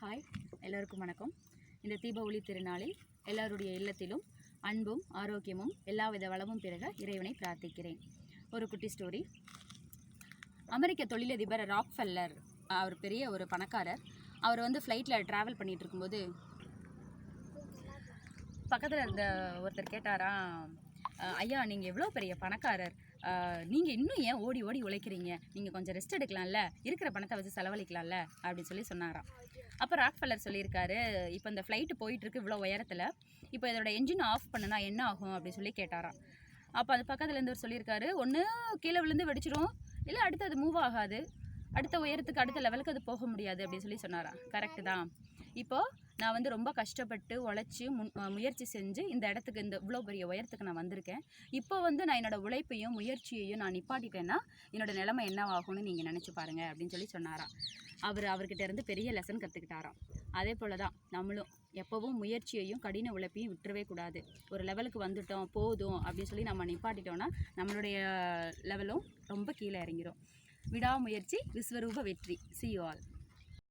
Hi எல்லோருக்கும் வணக்கம். இந்த தீபாவளி திருநாளில் எல்லாருடைய இல்லத்திலும் அன்பும் ஆரோக்கியமும் எல்லா வித வளமும் பிறக இறைவனை பிரார்த்திக்கிறேன். ஒரு குட்டி ஸ்டோரி அமெரிக்க தொழிலதிபர் ராக்ஃபெல்லர் அவர் பெரிய ஒரு பணக்காரர். அவர் வந்து ஃப்ளைட்டில் ட்ராவல் பண்ணிகிட்டு இருக்கும்போது பக்கத்தில் இருந்த ஒருத்தர் கேட்டாராம் ஐயா நீங்கள் எவ்வளோ பெரிய பணக்காரர். நீங்கள் இன்னும் ஏன் ஓடி ஓடி உழைக்கிறீங்க? நீங்கள் கொஞ்சம் ரெஸ்ட் எடுக்கலாம்ல? இருக்கிற பணத்தை வச்சு செலவழிக்கலாம்ல? அப்படின்னு சொல்லி சொன்னாராம். அப்போ ராக்ஃபெல்லர் சொல்லியிருக்காரு இப்போ இந்த ஃப்ளைட்டு போயிட்டுருக்கு இவ்வளோ உயரத்தில். இப்போ இதோட என்ஜின் ஆஃப் பண்ணுனா என்ன ஆகும் அப்படின்னு சொல்லி கேட்டாராம். அப்போ அது பக்கத்துலேருந்து இருந்து சொல்லியிருக்காரு ஒன்று கீழே விழுந்து வெடிச்சிடும் இல்லை அடுத்து அது மூவ் ஆகாது. அடுத்த உயரத்துக்கு அடுத்த லெவலுக்கு அது போக முடியாது. அப்படின்னு சொல்லி சொன்னாராம். கரெக்டு தான். இப்போது நான் வந்து ரொம்ப கஷ்டப்பட்டு உழைச்சி முன் முயற்சி செஞ்சு இந்த இடத்துக்கு இந்த இவ்வளோ பெரிய உயரத்துக்கு நான் வந்திருக்கேன். இப்போ வந்து நான் என்னோடய உழைப்பையும் முயற்சியையும் நான் நிப்பாட்டிட்டேன்னா என்னோட நிலைமை என்னவாகும்னு நீங்கள் நினச்சி பாருங்க அப்படின்னு சொல்லி சொன்னாராம். அவர் அவர்கிட்ட இருந்து பெரிய லெசன் கற்றுக்கிட்டாராம் அதே போல் தான் நம்மளும் எப்போவும் முயற்சியையும் கடின உழைப்பையும் விட்டுறவே கூடாது. ஒரு லெவலுக்கு வந்துட்டோம் போதும் அப்படின்னு சொல்லி நம்ம நிப்பாட்டிட்டோம்னா நம்மளுடைய லெவலும் ரொம்ப கீழே இறங்கிடும் விடாமுயற்சி விஸ்வரூப வெற்றி. C you all